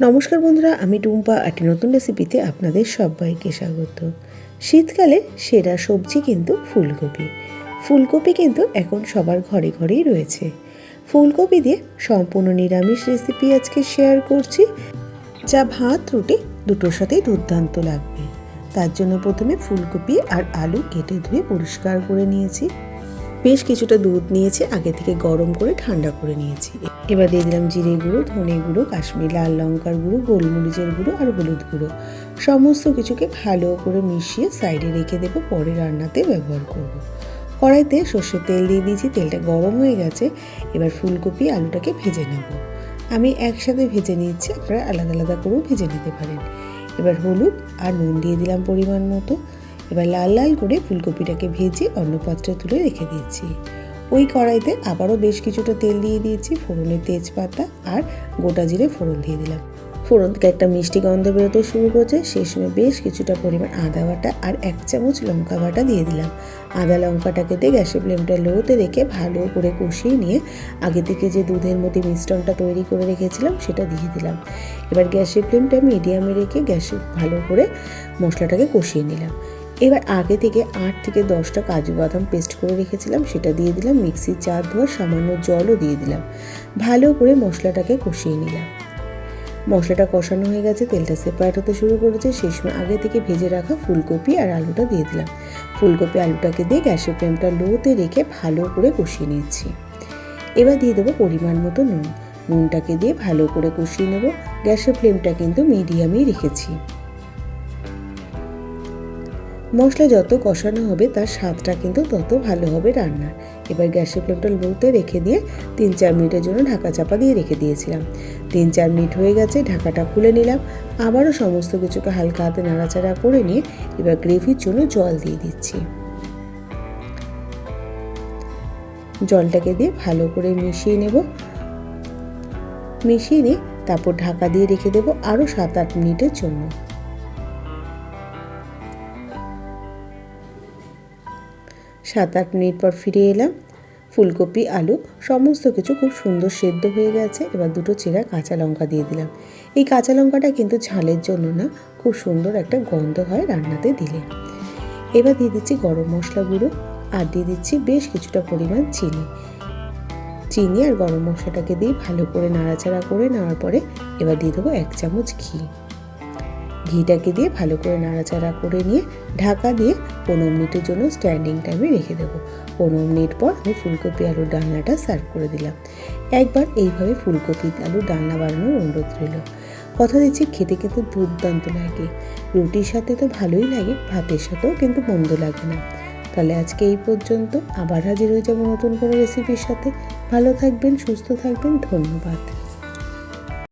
নমস্কার বন্ধুরা, আমি টুম্পা, একটি নতুন রেসিপিতে আপনাদের সবাইকে স্বাগত। শীতকালে সেরা সবজি কিন্তু ফুলকপি। ফুলকপি কিন্তু এখন সবার ঘরে ঘরেই রয়েছে। ফুলকপি দিয়ে সম্পূর্ণ নিরামিষ রেসিপি আজকে শেয়ার করছি, যা ভাত, রুটি দুটোর সাথেই দুর্দান্ত লাগবে। তার জন্য প্রথমে ফুলকপি আর আলু কেটে ধুয়ে পরিষ্কার করে নিয়েছি। বেশ কিছুটা দুধ নিয়েছি, আগে থেকে গরম করে ঠান্ডা করে নিয়েছি। এবার দিয়ে দিলাম জিরে গুঁড়ো, ধনে গুঁড়ো, কাশ্মীর লাল লঙ্কার গুঁড়ো, গোলমরিচের গুঁড়ো আর হলুদ গুঁড়ো। সমস্ত কিছুকে ভালো করে মিশিয়ে সাইডে রেখে দেবো, পরে রান্নাতে ব্যবহার করব। কড়াইতে সর্ষের তেল দিয়ে দিয়েছি, তেলটা গরম হয়ে গেছে, এবার ফুলকপি আলুটাকে ভেজে নেব। আমি একসাথে ভেজে নিচ্ছি আপনারা আলাদা আলাদা করেও ভেজে নিতে পারেন। এবার হলুদ আর নুন দিয়ে দিলাম পরিমাণ মতো। এবার লাল লাল করে ফুলকপিটাকে ভেজে অন্য পাত্রে তুলে রেখে দিয়েছি। ওই কড়াইতে আবারও বেশ কিছুটা তেল দিয়ে দিয়েছি ফোড়নের তেজপাতা আর গোটা জিরে ফোড়ন দিয়ে দিলাম। ফোড়ন থেকে একটা মিষ্টি গন্ধ বেরোতে শুরু করেছে সেই সময় বেশ কিছুটা পরিমাণ আদা বাটা আর এক চামচ লঙ্কা বাটা দিয়ে দিলাম। আদা লঙ্কাটাকে দিয়ে গ্যাসের ফ্লেমটা লোতে রেখে ভালো করে কষিয়ে নিয়ে আগে থেকে যে দুধের মধ্যে মিশ্রণটা তৈরি করে রেখেছিলাম সেটা দিয়ে দিলাম। এবার গ্যাসের ফ্লেমটা মিডিয়ামে রেখে গ্যাসে ভালো করে মশলাটাকে কষিয়ে নিলাম। এবার আগে থেকে আট থেকে দশটা কাজু বাদাম পেস্ট করে রেখেছিলাম, সেটা দিয়ে দিলাম মিক্সির চার ধোয়া সামান্য জলও দিয়ে দিলাম। ভালো করে মশলাটাকে কষিয়ে নিলাম। মশলাটা কষানো হয়ে গেছে, তেলটা সেপারেট হতে শুরু করেছে। সেই সময় আগে থেকে ভেজে রাখা ফুলকপি আর আলুটা দিয়ে দিলাম। ফুলকপি আলুটাকে দিয়ে গ্যাসের ফ্লেমটা লোতে রেখে ভালো করে কষিয়ে নিচ্ছি। এবার দিয়ে দেবো পরিমাণ মতো নুন। নুনটাকে দিয়ে ভালো করে কষিয়ে নেব। গ্যাসের ফ্লেমটা কিন্তু মিডিয়ামেই রেখেছি। মশলা যত কষানো হবে, তার স্বাদটা কিন্তু তত ভালো হবে রান্নার। এবার গ্যাসের ফ্লেমটা লোতে রেখে দিয়ে তিন চার মিনিটের জন্য ঢাকা চাপা দিয়ে রেখে দিয়েছিলাম। তিন চার মিনিট হয়ে গেছে, ঢাকাটা খুলে নিলাম। আবারও সমস্ত কিছুকে হালকা হাতে নাড়াচাড়া করে নিয়ে এবার গ্রেভির জন্য জল দিয়ে দিচ্ছি। জলটাকে দিয়ে ভালো করে মিশিয়ে নেব। মিশিয়ে নিয়ে তারপর ঢাকা দিয়ে রেখে দেবো আরও সাত আট মিনিটের জন্য। সাত আট মিনিট পর ফিরে এলাম। ফুলকপি, আলু, সমস্ত কিছু খুব সুন্দর সেদ্ধ হয়ে গেছে। এবার দুটো চেরা কাঁচা লঙ্কা দিয়ে দিলাম। এই কাঁচা লঙ্কাটা কিন্তু ঝালের জন্য না, খুব সুন্দর একটা গন্ধ হয় রান্নাতে দিলে। এবার দিয়ে দিচ্ছি গরম মশলা গুঁড়ো আর দিয়ে দিচ্ছি বেশ কিছুটা পরিমাণ চিনি। চিনি আর গরম মশলাটাকে দিয়ে ভালো করে নাড়াচাড়া করে নেওয়ার পরে এবার দিয়ে দেবো এক চামচ ঘি। ঘিটাকে দিয়ে ভালো করে নাড়াচাড়া করে নিয়ে ঢাকা দিয়ে পনেরো মিনিটের জন্য স্ট্যান্ডিং টাইমে রেখে দেবো। পনেরো মিনিট পর আমি ফুলকপি আলুর ডালনাটা সার্ভ করে দিলাম। একবার এইভাবে ফুলকপি আলুর ডালনা বানানোর অনুরোধ রইল। কথা দিচ্ছি, খেতে কিন্তু দুর্দান্ত লাগে। রুটির সাথে তো ভালোই লাগে, ভাতের সাথেও কিন্তু মন্দ লাগে না। তাহলে আজকে এই পর্যন্ত। আবার হাজির হয়ে যাব নতুন কোনো রেসিপির সাথে। ভালো থাকবেন, সুস্থ থাকবেন, ধন্যবাদ।